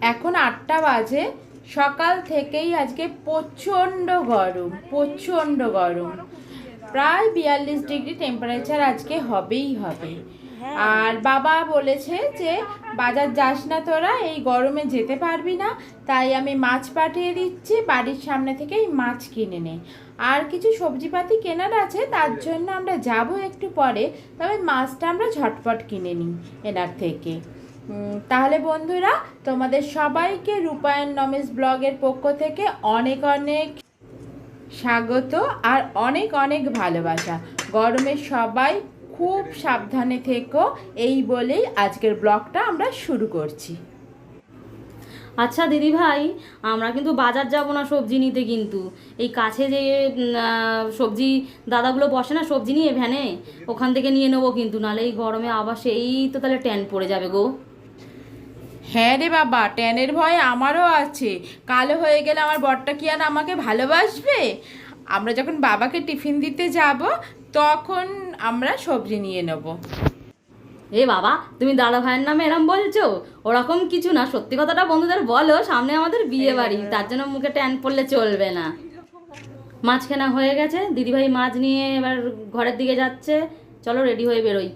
এখন আটটা বাজে। সকাল থেকেই আজকে প্রচণ্ড গরম প্রচণ্ড গরম। প্রায় বিয়াল্লিশ ডিগ্রি টেম্পারেচার আজকে হবেই হবে। আর বাবা বলেছে যে, বাজার যাস না তোরা, এই গরমে যেতে পারবি না। তাই আমি মাছ পাঠিয়ে দিচ্ছি, বাড়ির সামনে থেকেই মাছ কিনে নে। আর কিছু সবজিপাতি কেনার আছে, তার জন্য আমরা যাব একটু পরে। তবে মাছটা আমরা ঝটপট কিনে নিই এনার থেকে। তাহলে বন্ধুরা, তোমাদের সবাইকে রূপায়ণ নমেশ ব্লগের পক্ষ থেকে অনেক অনেক স্বাগত আর অনেক অনেক ভালোবাসা। গরমে সবাই খুব সাবধানে থেকো, এই বলেই আজকের ব্লগটা আমরা শুরু করছি। আচ্ছা দিদি ভাই আমরা কিন্তু বাজার যাব না সবজি নিতে কিন্তু। এই কাছে যে সবজি দাদাগুলো বসে না সবজি নিয়ে ভ্যানে, ওখান থেকে নিয়ে নেব কিন্তু, নাহলে এই গরমে আবার সেই তো তাহলে ট্যান পড়ে যাবে গো। হ্যাঁ রে বাবা, ট্যানের ভয় আমারও আছে। কালো হয়ে গেলে আমার বরটা কি আর আমাকে ভালোবাসবে? আমরা যখন বাবাকে টিফিন দিতে যাব, তখন আমরা সবজি নিয়ে নেব। এ বাবা, তুমি দাদা ভাইয়ের নামে এরম বলছো? ওরকম কিছু না, সত্যি কথাটা বন্ধুদের বলো, সামনে আমাদের বিয়ে বাড়ি। তার জন্য মুখে ট্যান পড়লে চলবে না। মাছ কেনা হয়ে গেছে, দিদিভাই মাছ নিয়ে এবার ঘরের দিকে যাচ্ছে। চলো রেডি হয়ে বেরোই।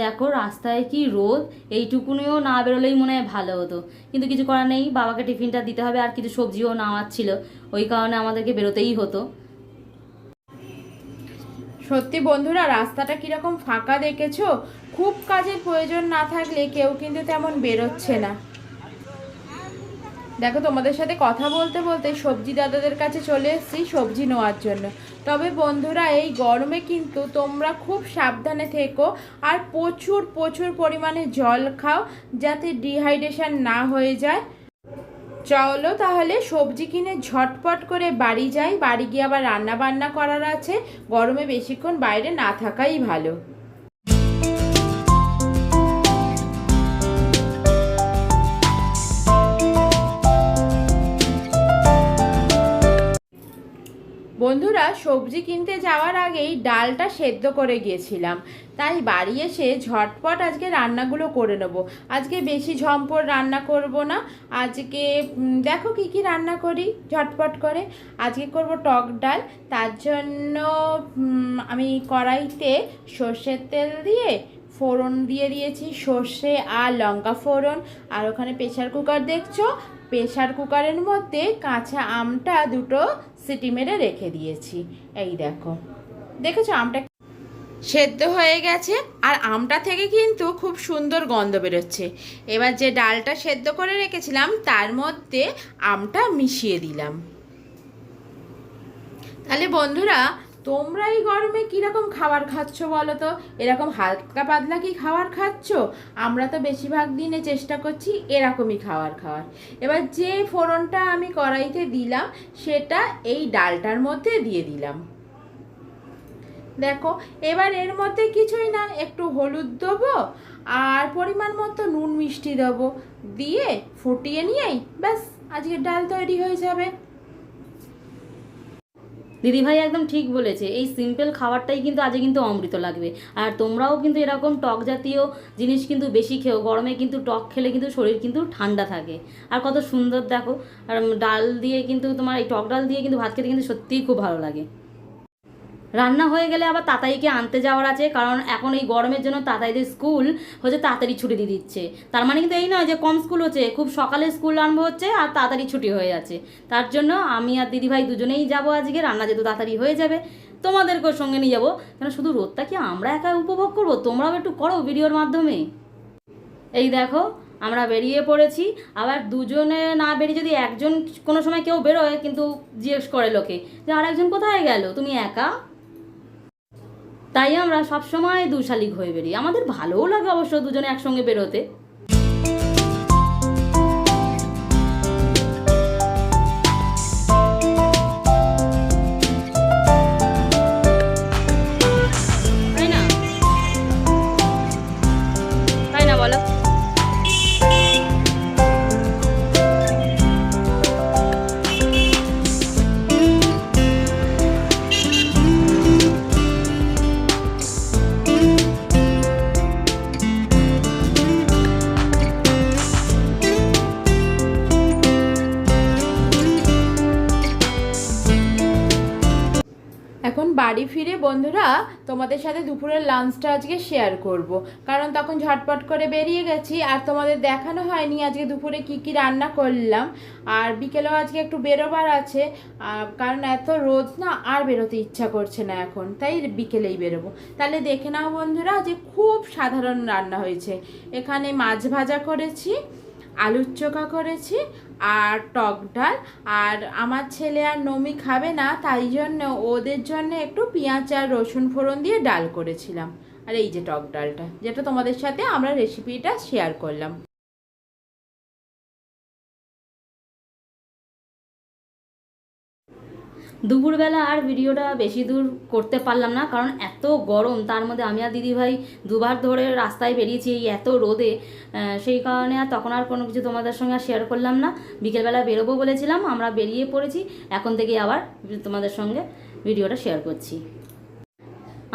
দেখো, রাস্তায় কি রোদ, এইটুকুনিও না বেরোলেই মনে হয় ভালো হতো। কিন্তু কিছু করার নেই, বাবাকে টিফিনটা দিতে হবে, আর কিছু সবজিও নেওয়ার ছিল। ওই কারণে আমাদেরকে বেরোতেই হতো। সত্যি বন্ধুরা, রাস্তাটা কীরকম ফাঁকা দেখেছ? খুব কাজের প্রয়োজন না থাকলে কেউ কিন্তু তেমন বেরোচ্ছে না। দেখো, তোমাদের সাথে কথা বলতে বলতে সবজি দাদাদের কাছে চলে এসেছি সবজি নেওয়ার জন্য। তবে বন্ধুরা, এই গরমে কিন্তু তোমরা খুব সাবধানে থেকো আর প্রচুর প্রচুর পরিমাণে জল খাও যাতে ডিহাইড্রেশন না হয়ে যায়। চলো তাহলে সবজি কিনে ঝটপট করে বাড়ি যাই। বাড়ি গিয়ে আবার রান্না বান্না করার আছে। গরমে বেশিক্ষণ বাইরে না থাকাই ভালো। বন্ধুরা, সবজি কিনতে যাওয়ার আগেই ডালটা সেদ্ধ করে গিয়েছিলাম। তাই বাড়ি এসে ঝটপট আজকে রান্নাগুলো করে নেব। আজকে বেশি ঝম্পট রান্না করব না। আজকে দেখো কি কি রান্না করি ঝটপট করে। আজকে করব টক ডাল। তার জন্য আমি কড়াইতে সর্ষের তেল দিয়ে ফোড়ন দিয়ে দিয়েছি। সর্ষে আর লঙ্কা ফোড়ন। আর ওখানে প্রেশার কুকার দেখছ? প্রেশার কুকারের মধ্যে কাঁচা আমটা দুটো সিটি মেরে রেখে দিয়েছি। এই দেখো। দেখেছ আমটা সেদ্ধ হয়ে গেছে আর আমটা থেকে কিন্তু খুব সুন্দর গন্ধ বেরোচ্ছে। এবার যে ডালটা সেদ্ধ করে রেখেছিলাম, তার মধ্যে আমটা মিশিয়ে দিলাম। তাহলে বন্ধুরা তোমরা এই গরমে কীরকম খাবার খাচ্ছ বলো তো? এরকম হালকা পাতলা কি খাবার খাচ্ছ? আমরা তো বেশিরভাগ দিনে চেষ্টা করছি এরকমই খাবার খাওয়ার। এবার যে ফোড়নটা আমি কড়াইতে দিলাম, সেটা এই ডালটার মধ্যে দিয়ে দিলাম। দেখো, এবার এর মধ্যে কিছুই না, একটু হলুদ দেবো আর পরিমাণ মতো নুন মিষ্টি দেবো। দিয়ে ফুটিয়ে নিয়েই ব্যাস আজকে ডাল তৈরি হয়ে যাবে। দিদিভাই একদম ঠিক বলেছে, এই সিম্পল খাবারটাই কিন্তু আজকে কিন্তু অমৃত লাগবে। আর তোমরাও কিন্তু এরকম টক জাতীয় জিনিস কিন্তু বেশি খেও, গরমে কিন্তু টক খেলে কিন্তু শরীর কিন্তু ঠান্ডা থাকে। আর কত সুন্দর দেখো, আর ডাল দিয়ে কিন্তু তোমার এই টক ডাল দিয়ে কিন্তু ভাত খেতে কিন্তু সত্যিই খুব ভালো লাগে। রান্না হয়ে গেলে আবার তাতাইকে আনতে যাওয়ার আছে, কারণ এখন এই গরমের জন্য তাতাইদের স্কুল হচ্ছে তাড়াতাড়ি ছুটি দিয়ে দিচ্ছে। তার মানে কিন্তু এই নয় যে কম স্কুল হচ্ছে, খুব সকালে স্কুল আরম্ভ হচ্ছে আর তাড়াতাড়ি ছুটি হয়ে যাচ্ছে। তার জন্য আমি আর দিদিভাই দুজনেই যাব আজকে, রান্না যেহেতু তাড়াতাড়ি হয়ে যাবে, তোমাদেরকেও সঙ্গে নিয়ে যাব। কেন শুধু রোদটা কি আমরা একা উপভোগ করব? তোমরাও একটু করো ভিডিওর মাধ্যমে। এই দেখো, আমরা বেরিয়ে পড়েছি। আবার দুজনে না বেরিয়ে যদি একজন কোনো সময় কেউ বেরোয়, কিন্তু জিজ্ঞেস করে লোকে যে, আর একজন কোথায় গেল? তুমি একা? তাই আমরা সবসময় দুশালিক হয়ে বেরি আমাদের ভালোও লাগে অবশ্য দুজনে একসঙ্গে বেরোতে। বাড়ি ফিরে বন্ধুরা তোমাদের সাথে দুপুরের লাঞ্চটা আজকে শেয়ার করব। কারণ তখন ঝটপট করে বেরিয়ে গেছি আর তোমাদের দেখানো হয়নি আজকে দুপুরে কি কি রান্না করলাম। আর বিকেলেও আজকে একটু বেরোবার আছে কারণ এত রোদ না, আর বেরোতে ইচ্ছা করছে না এখন, তাই বিকেলেই বেরোবো। তাহলে দেখে নাও বন্ধুরা যে খুব সাধারণ রান্না হয়েছে। এখানে মাছ ভাজা করেছি, আলুর চোখা করেছি আর টক ডাল। আর আমার ছেলে আর নমি খাবে না, তাই জন্য ওদের জন্য একটু পেঁয়াজ আর রসুন ফোড়ন দিয়ে ডাল করেছিলাম। আর এই যে টক ডালটা, যেটা তোমাদের সাথে আমরা রেসিপিটা শেয়ার করলাম। দুপুরবেলা আর ভিডিওটা বেশি দূর করতে পারলাম না, কারণ এত গরম, তার মধ্যে আমি আর দিদিভাই দুবার ধরে রাস্তায় বেরিয়েছি এই এত রোদে। সেই কারণে আর তখন আর কোনো কিছু তোমাদের সঙ্গে আর শেয়ার করলাম না। বিকেলবেলা বেরোবো বলেছিলাম, আমরা বেরিয়ে পড়েছি, এখন থেকে আবার তোমাদের সঙ্গে ভিডিওটা শেয়ার করছি।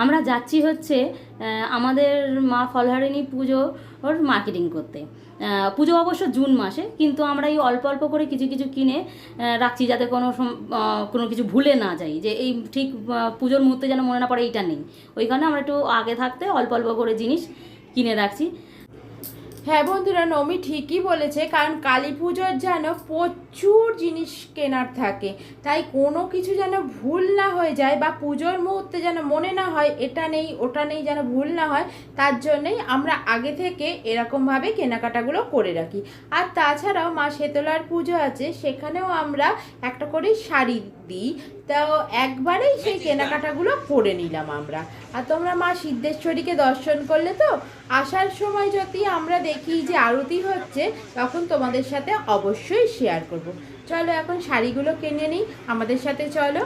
আমরা যাচ্ছি হচ্ছে আমাদের মা ফলহারিণী পুজো ওর মার্কেটিং করতে। পুজো অবশ্য জুন মাসে, কিন্তু আমরা এই অল্প অল্প করে কিছু কিছু কিনে রাখছি যাতে কোনো কোনো কিছু ভুলে না যাই। যে এই ঠিক পুজোর মুহূর্তে যেন মনে না পড়ে এইটা নেই। ওই কারণে আমরা একটু আগে থাকতে অল্প অল্প করে জিনিস কিনে রাখছি। হ্যাঁ বন্ধুরা, নমি ঠিকই বলেছে, কারণ কালী পুজোর যেন প্রচুর জিনিস কেনার থাকে, তাই কোনো কিছু যেন ভুল না হয়ে যায় বা পুজোর মুহূর্তে যেন মনে না হয় এটা নেই, ওটা নেই যেন ভুল না হয়, তার জন্যই আমরা আগে থেকে এরকমভাবে কেনাকাটাগুলো করে রাখি। আর তাছাড়াও মা শেতলার পুজো আছে, সেখানেও আমরা একটা করে শাড়ি দিই। তো একবারেই সেই কেনাকাটাগুলো করে নিলাম আমরা। আর তোমরা মা সিদ্ধেশ্বরীকে দর্শন করলে তো আসার সময় যদি আমরা দেখি যে আরতি হচ্ছে তখন তোমাদের সাথে অবশ্যই শেয়ার করব। চলো এখন শাড়িগুলো কিনে নিই। আমাদের সাথে চলো।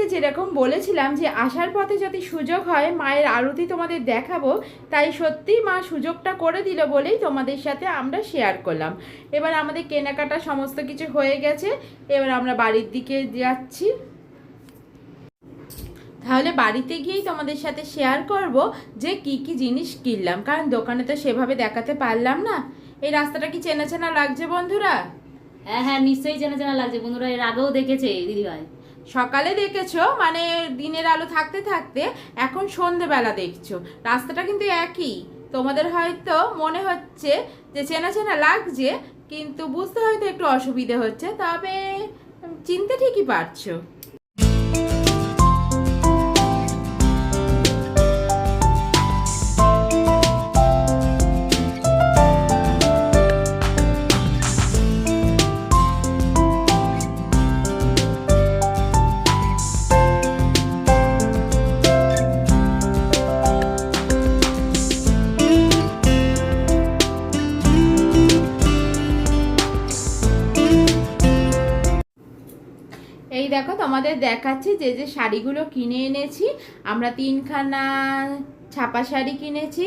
তোমাদেরকে যেরকম বলেছিলাম যে আসার পথে যদি সুযোগ হয়, মায়ের আরতি তোমাদের দেখাবো, তাই সত্যি মা সুযোগটা করে দিল বলেই তোমাদের সাথে আমরা শেয়ার করলাম। এবার আমাদের কেনাকাটা সমস্ত কিছু হয়ে গেছে, এবার আমরা বাড়ির দিকে যাচ্ছি। তাহলে বাড়িতে গিয়েই তোমাদের সাথে শেয়ার করব যে কি কি জিনিস কিনলাম, কারণ দোকানে তো সেভাবে দেখাতে পারলাম না। এই রাস্তাটা কি চেনা চেনা লাগছে বন্ধুরা? হ্যাঁ হ্যাঁ নিশ্চয়ই চেনা চেনা লাগছে। বন্ধুরা, এর আগেও দেখেছে দিদিভাই। সকালে দেখেছ মানে দিনের আলো থাকতে থাকতে এখন সন্ধেবেলা দেখছ। রাস্তাটা কিন্তু একই। তোমাদের হয়তো মনে হচ্ছে যে চেনা চেনা লাগছে, কিন্তু বুঝতে হয়তো একটু অসুবিধে হচ্ছে, তবে চিনতে ঠিকই পারছ। দেখো, তোমাদের দেখাচ্ছি যে যে শাড়িগুলো কিনে এনেছি। আমরা তিনখানা ছাপা শাড়ি কিনেছি,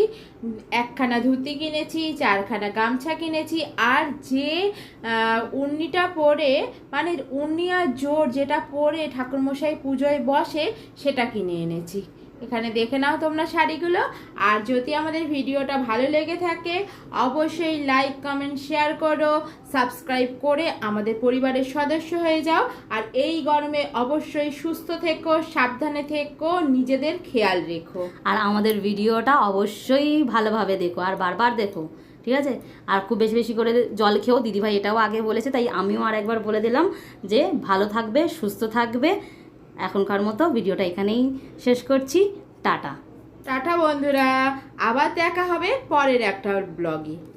একখানা ধুতি কিনেছি, চারখানা গামছা কিনেছি। আর যে উন্নিটা পরে মানে উন্নি আর জোর যেটা পরে ঠাকুরমশাই পুজোয় বসে, সেটা কিনে এনেছি। এখানে দেখে নাও তোমরা শাড়িগুলো। আর যদি আমাদের ভিডিওটা ভালো লেগে থাকে, অবশ্যই লাইক কমেন্ট শেয়ার করো সাবস্ক্রাইব করে আমাদের পরিবারের সদস্য হয়ে যাও। আর এই গরমে অবশ্যই সুস্থ থেকো, সাবধানে থেকো, নিজেদের খেয়াল রেখো। আর আমাদের ভিডিওটা অবশ্যই ভালোভাবে দেখো, আর বারবার দেখো, ঠিক আছে? আর খুব বেশি বেশি করে জল খেয়েও দিদিভাই এটাও আগে বলেছে, তাই আমিও আর একবার বলে দিলাম যে ভালো থাকবে, সুস্থ থাকবে। এখনকার মতো ভিডিওটা এখানেই শেষ করছি। টাটা। টাটা বন্ধুরা, আবার দেখা হবে পরের একটা ব্লগে।